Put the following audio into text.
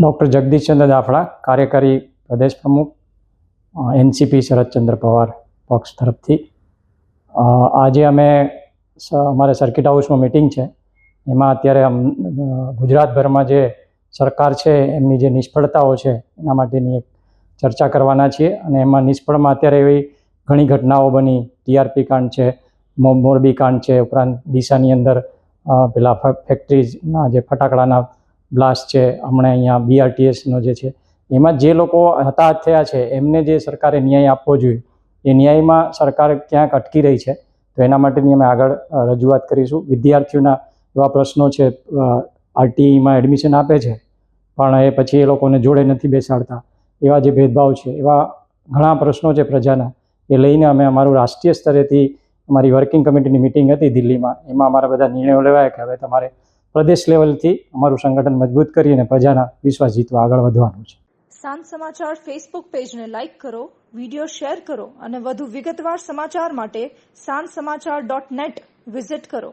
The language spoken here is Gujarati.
ડૉક્ટર જગદીશચંદ્ર દાફડા કાર્યકારી પ્રદેશ પ્રમુખ એનસીપી શરદચંદ્ર પવાર પક્ષ તરફથી. આજે અમે અમારે સર્કિટ હાઉસમાં મિટિંગ છે. એમાં અત્યારે ગુજરાતભરમાં જે સરકાર છે, એમની જે નિષ્ફળતાઓ છે, એના માટેની એક ચર્ચા કરવાના છીએ. અને એમાં નિષ્ફળમાં અત્યારે એવી ઘણી ઘટનાઓ બની. ટીઆરપી કાંડ છે મોરબી કાંડ છે, ઉપરાંત દિશાની અંદર પેલા ફેક્ટરીઝના જે ફટાકડાના બ્લાસ્ટ છે, હમણાં અહીંયા બીઆરટીએસનો જે છે, એમાં જે લોકો હતાહત થયા છે, એમને જે સરકારે ન્યાય આપવો જોઈએ, એ ન્યાયમાં સરકાર ક્યાંક અટકી રહી છે, તો એના માટેની અમે આગળ રજૂઆત કરીશું. વિદ્યાર્થીઓના એવા પ્રશ્નો છે આરટીઈમાં એડમિશન આપે છે, પણ એ પછી એ લોકોને જોડે નથી બેસાડતા. એવા જે ભેદભાવ છે, એવા ઘણા પ્રશ્નો છે પ્રજાના, એ લઈને અમે અમારું રાષ્ટ્રીય સ્તરેથી અમારી વર્કિંગ કમિટીની મિટિંગ હતી દિલ્હીમાં. એમાં અમારા બધા નિર્ણયો લેવાયા કે હવે તમારે પ્રદેશ લેવલથી અમારું સંગઠન મજબૂત કરી અને પ્રજાના વિશ્વાસ જીતવા આગળ વધવાનું છે. સાંજ સમાચાર ફેસબુક પેજને લાઇક કરો વીડિયો શેર કરો અને વધુ વિગતવાર સમાચાર માટે સાંજ સમાચાર ડોટ નેટ વિઝિટ કરો.